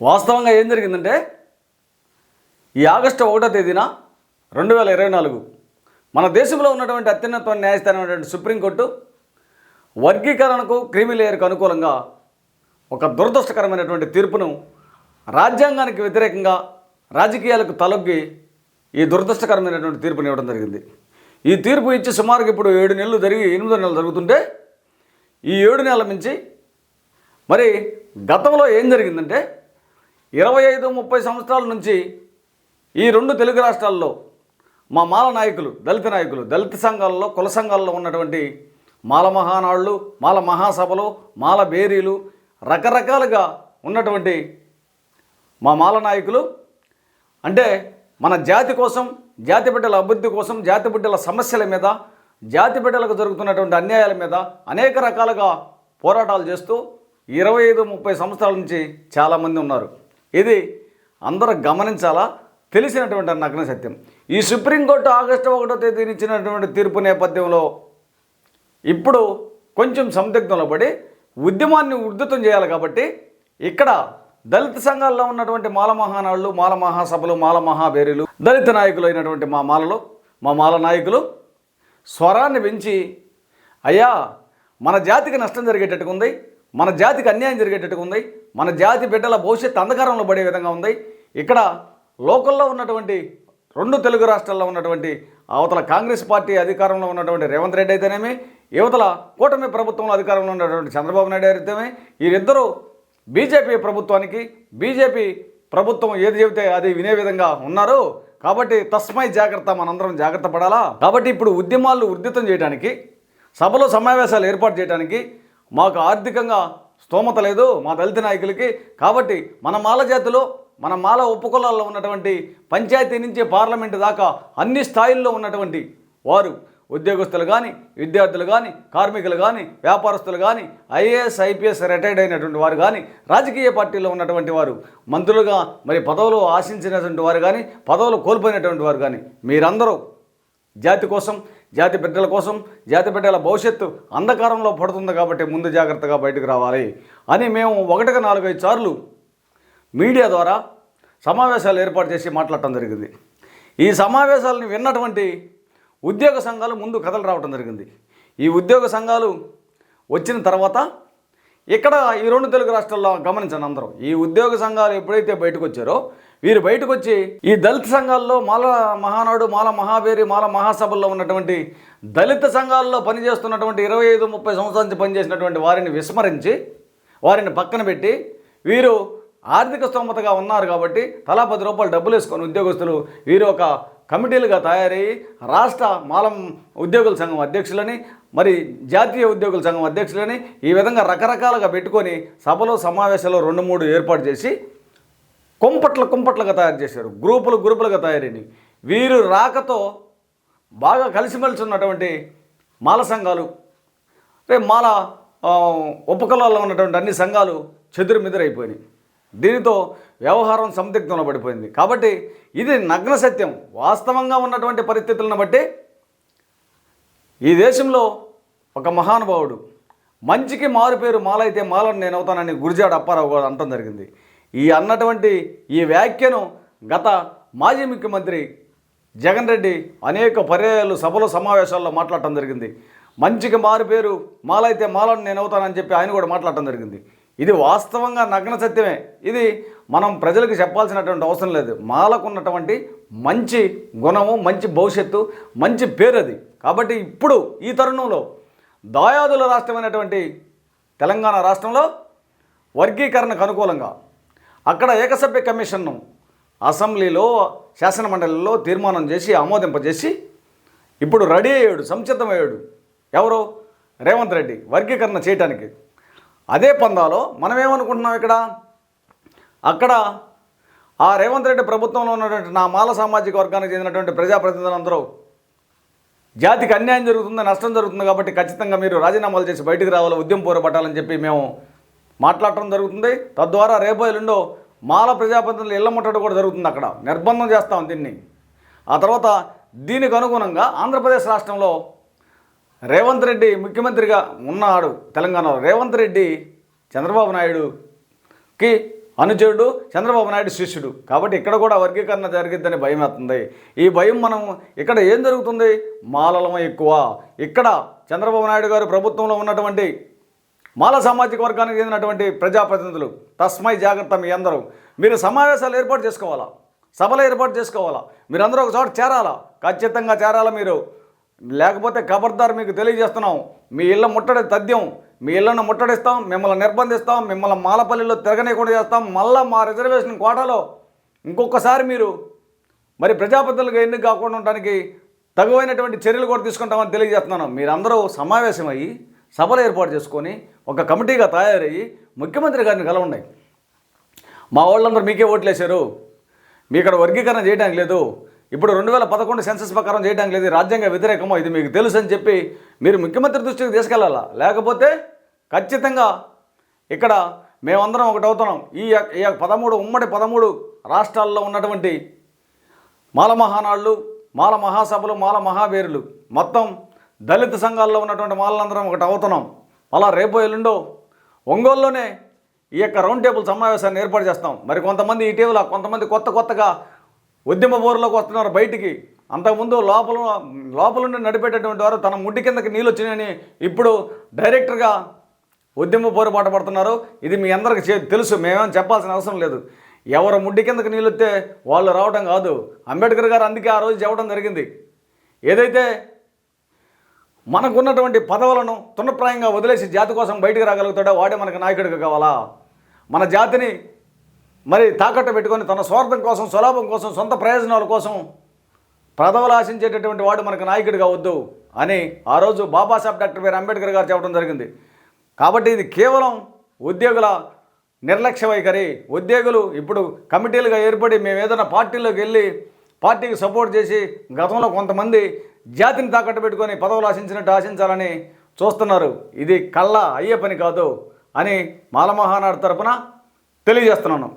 వాస్తవంగా ఏం జరిగిందంటే ఈ ఆగస్టు ఒకటో తేదీన రెండు వేల ఇరవై నాలుగు మన దేశంలో ఉన్నటువంటి అత్యున్నత న్యాయస్థానమైనటువంటి సుప్రీంకోర్టు వర్గీకరణకు క్రీమీ లేయర్కు అనుకూలంగా ఒక దురదృష్టకరమైనటువంటి తీర్పును రాజ్యాంగానికి వ్యతిరేకంగా రాజకీయాలకు తలొగ్గి ఈ దురదృష్టకరమైనటువంటి తీర్పుని ఇవ్వడం జరిగింది. ఈ తీర్పు ఇచ్చి సుమారుగా ఇప్పుడు ఏడు నెలలు జరిగి ఎనిమిదో నెలలు జరుగుతుంటే ఈ ఏడు నెలల నుంచి మరి గతంలో ఏం జరిగిందంటే ఇరవై ఐదు ముప్పై సంవత్సరాల నుంచి ఈ రెండు తెలుగు రాష్ట్రాల్లో మా మాల నాయకులు దళిత నాయకులు దళిత సంఘాల్లో కుల సంఘాలలో ఉన్నటువంటి మాల మహానాళ్ళు మాల మహాసభలు మాల బేరీలు రకరకాలుగా ఉన్నటువంటి మా మాల నాయకులు. అంటే మన జాతి కోసం జాతి బిడ్డల అభివృద్ధి కోసం జాతి బిడ్డల సమస్యల మీద జాతి బిడ్డలకు జరుగుతున్నటువంటి అన్యాయాల మీద అనేక రకాలుగా పోరాటాలు చేస్తూ ఇరవై ఐదు ముప్పై సంవత్సరాల నుంచి చాలామంది ఉన్నారు. ఇది అందరూ గమనించాలా? తెలిసినటువంటి నగ్న సత్యం. ఈ సుప్రీంకోర్టు ఆగస్టు ఒకటో తేదీని ఇచ్చినటువంటి తీర్పు నేపథ్యంలో ఇప్పుడు కొంచెం సందిగ్ధంలో పడి ఉద్యమాన్ని ఉద్ధృతం చేయాలి కాబట్టి ఇక్కడ దళిత సంఘాల్లో ఉన్నటువంటి మాల మహానాళ్ళు మాల మహాసభలు మాల మహాబేరీలు దళిత నాయకులు అయినటువంటి మా మాలలు మా మాల నాయకులు స్వరాన్ని పెంచి అయ్యా మన జాతికి నష్టం జరిగేటట్టుగా ఉంది మన జాతికి అన్యాయం జరిగేటట్టుగా ఉంది మన జాతి బిడ్డల భవిష్యత్తు అంధకారంలో పడే విధంగా ఉంది. ఇక్కడ లోకల్లో ఉన్నటువంటి రెండు తెలుగు రాష్ట్రాల్లో ఉన్నటువంటి అవతల కాంగ్రెస్ పార్టీ అధికారంలో ఉన్నటువంటి రేవంత్ రెడ్డి అయితేనేమి యువతల కూటమి ప్రభుత్వంలో అధికారంలో ఉన్నటువంటి చంద్రబాబు నాయుడు అయితేనే వీరిద్దరూ బీజేపీ ప్రభుత్వానికి బీజేపీ ప్రభుత్వం ఏది చెబితే అది వినే విధంగా ఉన్నారు. కాబట్టి తస్మై జాగ్రత్త మనందరం జాగ్రత్త పడాలా? కాబట్టి ఇప్పుడు ఉద్యమాలు ఉద్ధృతం చేయడానికి సభలో సమావేశాలు ఏర్పాటు చేయడానికి మాకు ఆర్థికంగా స్తోమత లేదు మా దళిత నాయకులకి. కాబట్టి మన మాల జాతిలో మన మాల ఉపకులాల్లో ఉన్నటువంటి పంచాయతీ నుంచి పార్లమెంటు దాకా అన్ని స్థాయిల్లో ఉన్నటువంటి వారు ఉద్యోగస్తులు కానీ విద్యార్థులు కానీ కార్మికులు కానీ వ్యాపారస్తులు కానీ ఐఏఎస్ ఐపీఎస్ రిటైర్డ్ అయినటువంటి వారు కానీ రాజకీయ పార్టీలో ఉన్నటువంటి వారు మంత్రులుగా మరి పదవులు ఆశించినటువంటి వారు కానీ పదవులు కోల్పోయినటువంటి వారు కానీ మీరందరూ జాతి కోసం జాతి బిడ్డల కోసం జాతి బిడ్డల భవిష్యత్తు అంధకారంలో పడుతుంది కాబట్టి ముందు జాగ్రత్తగా బయటకు రావాలి అని మేము ఒకటికి నాలుగైదు సార్లు మీడియా ద్వారా సమావేశాలు ఏర్పాటు చేసి మాట్లాడటం జరిగింది. ఈ సమావేశాలను విన్నటువంటి ఉద్యోగ సంఘాలు ముందు కథలు రావటం జరిగింది. ఈ ఉద్యోగ సంఘాలు వచ్చిన తర్వాత ఇక్కడ ఈ రెండు తెలుగు రాష్ట్రాల్లో గమనించండి అందరూ. ఈ ఉద్యోగ సంఘాలు ఎప్పుడైతే బయటకు వచ్చారో వీరు బయటకు వచ్చి ఈ దళిత సంఘాల్లో మాల మహానాడు మాల మహావేరి మాల మహాసభల్లో ఉన్నటువంటి దళిత సంఘాల్లో పనిచేస్తున్నటువంటి ఇరవై ఐదు ముప్పై సంవత్సరాల నుంచి పనిచేసినటువంటి వారిని విస్మరించి వారిని పక్కన పెట్టి వీరు ఆర్థిక స్తోమతగా ఉన్నారు కాబట్టి తలా పది రూపాయలు డబ్బులు వేసుకొని ఉద్యోగస్తులు వీరు ఒక కమిటీలుగా తయారయ్యి రాష్ట్ర మాలం ఉద్యోగుల సంఘం అధ్యక్షులని మరి జాతీయ ఉద్యోగుల సంఘం అధ్యక్షులని ఈ విధంగా రకరకాలుగా పెట్టుకొని సభలో సమావేశాలు రెండు మూడు ఏర్పాటు చేసి కుంపట్ల కుంపట్లుగా తయారు చేశారు. గ్రూపులు గ్రూపులుగా తయారైనవి. వీరు రాకతో బాగా కలిసిమెలిసి ఉన్నటువంటి మాల సంఘాలు రే మాల ఉపకులాల్లో ఉన్నటువంటి అన్ని సంఘాలు చెదురుమిదురైపోయినాయి దీనితో వ్యవహారం సందిగ్ధంలో పడిపోయింది. కాబట్టి ఇది నగ్న సత్యం. వాస్తవంగా ఉన్నటువంటి పరిస్థితులను బట్టి ఈ దేశంలో ఒక మహానుభావుడు మంచికి మారు పేరు మాలైతే మాలను నేను అవుతానని గురిజాడ అప్పారావు గారు అంటం జరిగింది. ఈ అన్నటువంటి ఈ వ్యాఖ్యను గత మాజీ ముఖ్యమంత్రి జగన్ రెడ్డి అనేక పర్యాయాలు సభల సమావేశాల్లో మాట్లాడటం జరిగింది. మంచికి మారు పేరు మాలైతే మాలను నేను అవుతానని చెప్పి ఆయన కూడా మాట్లాడటం జరిగింది. ఇది వాస్తవంగా నగ్న సత్యమే. ఇది మనం ప్రజలకు చెప్పాల్సినటువంటి అవసరం లేదు. మాలకున్నటువంటి మంచి గుణము మంచి భవిష్యత్తు మంచి పేరు అది. కాబట్టి ఇప్పుడు ఈ తరుణంలో దాయాదుల రాష్ట్రమైనటువంటి తెలంగాణ రాష్ట్రంలో వర్గీకరణకు అనుకూలంగా అక్కడ ఏకసభ్య కమిషన్ను అసెంబ్లీలో శాసనమండలిలో తీర్మానం చేసి ఆమోదింపజేసి ఇప్పుడు రెడీ అయ్యాడు సంసిద్ధమయ్యాడు. ఎవరు? రేవంత్ రెడ్డి. వర్గీకరణ చేయటానికి. అదే పందాలో మనం ఏమనుకుంటున్నాం ఇక్కడ? అక్కడ ఆ రేవంత్ రెడ్డి ప్రభుత్వంలో ఉన్నటువంటి నా మాల సామాజిక వర్గానికి చెందినటువంటి ప్రజాప్రతినిధులందరూ జాతికి అన్యాయం జరుగుతుంది నష్టం జరుగుతుంది కాబట్టి ఖచ్చితంగా మీరు రాజీనామాలు చేసి బయటికి రావాలి ఉద్యమం పోరబట్టాలని చెప్పి మేము మాట్లాడటం జరుగుతుంది. తద్వారా రేపు ఎల్లుండో మాల ప్రజాప్రతినిధులు ఇళ్ళ ముట్టడి కూడా జరుగుతుంది అక్కడ. నిర్బంధం చేస్తాం దీన్ని. ఆ తర్వాత దీనికి అనుగుణంగా ఆంధ్రప్రదేశ్ రాష్ట్రంలో రేవంత్ రెడ్డి ముఖ్యమంత్రిగా ఉన్నాడు తెలంగాణలో. రేవంత్ రెడ్డి చంద్రబాబు నాయుడుకి అనుచరుడు చంద్రబాబు నాయుడు శిష్యుడు. కాబట్టి ఇక్కడ కూడా వర్గీకరణ జరిగిద్దని భయం అవుతుంది ఈ భయం మనం ఇక్కడ ఏం జరుగుతుంది? మాలలం ఎక్కువ. ఇక్కడ చంద్రబాబు నాయుడు గారు ప్రభుత్వంలో ఉన్నటువంటి మాల సామాజిక వర్గానికి చెందినటువంటి ప్రజాప్రతినిధులు తస్మై జాగ్రత్త మీ అందరూ. మీరు సమావేశాలు ఏర్పాటు చేసుకోవాలా? సభలు ఏర్పాటు చేసుకోవాలా? మీరందరూ ఒక చోట చేరాలా? ఖచ్చితంగా చేరాలా మీరు. లేకపోతే ఖబర్దార్ మీకు తెలియజేస్తున్నాం. మీ ఇళ్ళ ముట్టడి తథ్యం మీ ఇళ్ళను ముట్టడిస్తాం మిమ్మల్ని నిర్బంధిస్తాం మిమ్మల్ని మాలపల్లిలో తిరగనీయకుండా చేస్తాం. మళ్ళా మా రిజర్వేషన్ కోటాలో ఇంకొకసారి మీరు. మరి ప్రజాప్రతినిధులుగా ఎన్నిక కాకుండా ఉండడానికి తగువైనటువంటి చర్యలు కూడా తీసుకుంటామని తెలియజేస్తున్నాను. మీరందరూ సమావేశమయ్యి సభలు ఏర్పాటు చేసుకొని ఒక కమిటీగా తయారయ్యి ముఖ్యమంత్రి గారిని కలవండి. మా వాళ్ళందరూ మీకే ఓట్లేశారు. మీ ఇక్కడ వర్గీకరణ చేయడానికి లేదు. ఇప్పుడు రెండు వేల పదకొండు సెన్సస్ ప్రకారం చేయడానికి లేదు. రాజ్యాంగ వ్యతిరేకమో ఇది మీకు తెలుసు అని చెప్పి మీరు ముఖ్యమంత్రి దృష్టికి తీసుకెళ్ళాలా లేకపోతే ఖచ్చితంగా ఇక్కడ మేమందరం ఒకటి అవుతున్నాం. ఈ యొక్క- ఈ పదమూడు ఉమ్మడి పదమూడు రాష్ట్రాల్లో ఉన్నటువంటి మాల మహానాళ్ళు మాల మహాసభలు మాల మహావీరులు మొత్తం దళిత సంఘాల్లో ఉన్నటువంటి వాళ్ళందరం ఒకటి అవుతున్నాం. అలా రేపు ఎల్లుండో ఒంగోలులోనే ఈ యొక్క రౌండ్ టేబుల్ సమావేశాన్ని ఏర్పాటు చేస్తాం. మరి కొంతమంది ఇటీవల కొంతమంది కొత్త కొత్తగా ఉద్యమ బోరులోకి వస్తున్నారు బయటికి. అంతకుముందు లోపల లోపల నుండి నడిపేటటువంటి వారు తన ముడ్డి కిందకి నీళ్ళు వచ్చినాయని ఇప్పుడు డైరెక్టర్గా ఉద్యమ పోరుబాట పడుతున్నారు. ఇది మీ అందరికి చే- తెలుసు. మేమేం చెప్పాల్సిన అవసరం లేదు. ఎవరు ముడ్డి కిందకి నీళ్ళు వస్తే వాళ్ళు రావడం కాదు. అంబేద్కర్ గారు అందుకే ఆ రోజు చెప్పడం జరిగింది. ఏదైతే మనకున్నటువంటి పదవులను తునప్రాయంగా వదిలేసి జాతి కోసం బయటికి రాగలుగుతాడో? వాడే మనకు నాయకుడిగా కావాలా? మన జాతిని మరి తాకట్టు పెట్టుకొని తన స్వార్థం కోసం స్వలాభం కోసం సొంత ప్రయోజనాల కోసం పదవులు ఆశించేటటువంటి వాడు మనకు నాయకుడు కావద్దు అని ఆ రోజు బాబాసాహెబ్ డాక్టర్ బిఆర్ అంబేద్కర్ గారు చెప్పడం జరిగింది. కాబట్టి ఇది కేవలం ఉద్యోగుల నిర్లక్ష్య వైఖరి. ఉద్యోగులు ఇప్పుడు కమిటీలుగా ఏర్పడి మేము ఏదైనా పార్టీలోకి వెళ్ళి పార్టీకి సపోర్ట్ చేసి గతంలో కొంతమంది జాతిని తాకట్టు పెట్టుకొని పదవులు ఆశించినట్టు ఆశించాలని చూస్తున్నారు. ఇది కళ్ళ అయ్యే పని కాదు అని మాలమహానాడు తరపున తెలియజేస్తున్నాను.